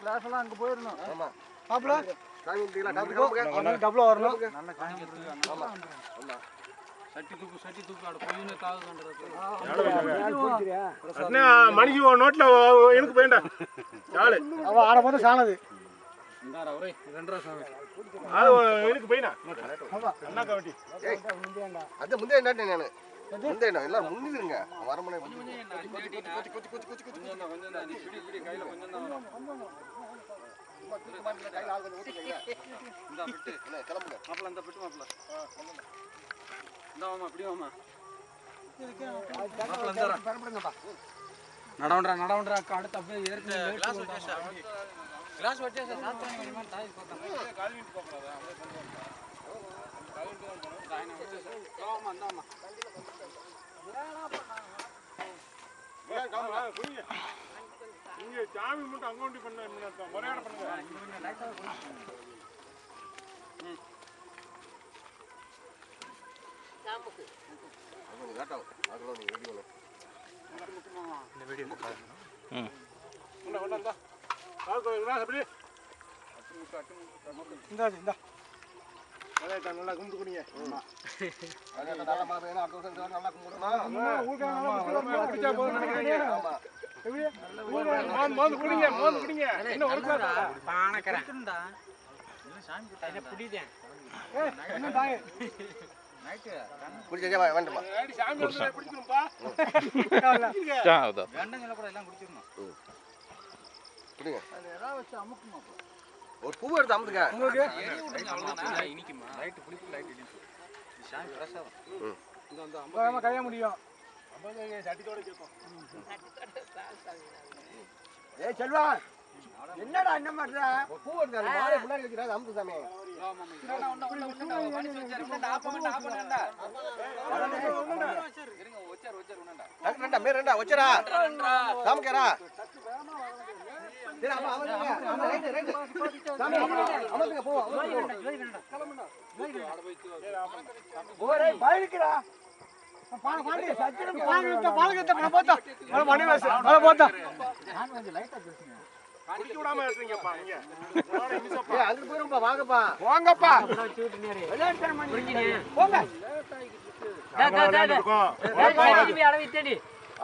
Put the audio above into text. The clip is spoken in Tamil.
கிளாஸ் எல்லாம் அங்க போயிடணும் மாப்பிள டபுள் வரணும் சட்டி தூக்கு சட்டி தூக்கு மணிக்கு நோட்ல எனக்கு போயிட்டா ஆளு அவன் ஆட போது சாணது எனக்கு போயினா அண்ணா கவட்டி அது முந்தைய என்ன நானு முந்தைய எல்லாம் முன்னிருங்க. வரமனை கொஞ்சம் இந்தா கிளம்புங்க. மாப்பிள இந்த பிட்டு மாப்பிள. இந்த வாமா இப்படி வாமா மாப்பிள இந்த நடவுண்டா நடவுண்டா அடுத்து அப்படியே ஏற்கனவே கிளாஸ் சாப்பிட்டு முடியுமா தாய் பார்த்தா காலிட்டு போகக்கூடாதா? காலிட்டு சாமி மட்டும் அங்கோண்டி பண்ண முறையான பண்ணுங்க அது கேட்டோம் அதுல நீங்க இந்தா இந்த. நல்லா கும்பிட்டு குடிங்க அது நல்ல மாதம் அடுத்த வருஷம் நல்லா கும்பிடணும்? நினைக்கிறீங்க. ஆமா. வேண்டாமா? ஏடி சாமி வந்து பிடிச்சிருப்பா வேண்டாம் சொல்ல கூட எல்லாம் குடிச்சிடணும். ஒரு பூ எடுத்து அமுத்துங்க உங்களுக்கு கைய முடியும் ஏய் செல்வா என்னடா என்ன பண்ற பூ எடுத்து அந்த மாலை முன்னாடி வைக்கிறாங்க அமுத்து சாமி ரெண்டா மே ரெண்டா வச்சரா சாமிக்காரா சரி அப்ப அவன் அவன் ரைட்டு ரைட்டு சாமி அமர்ந்துங்க போ ஓரே பயணிக்கிறா வாங்கப்பா போங்க இருக்கோம் அளவு தேடி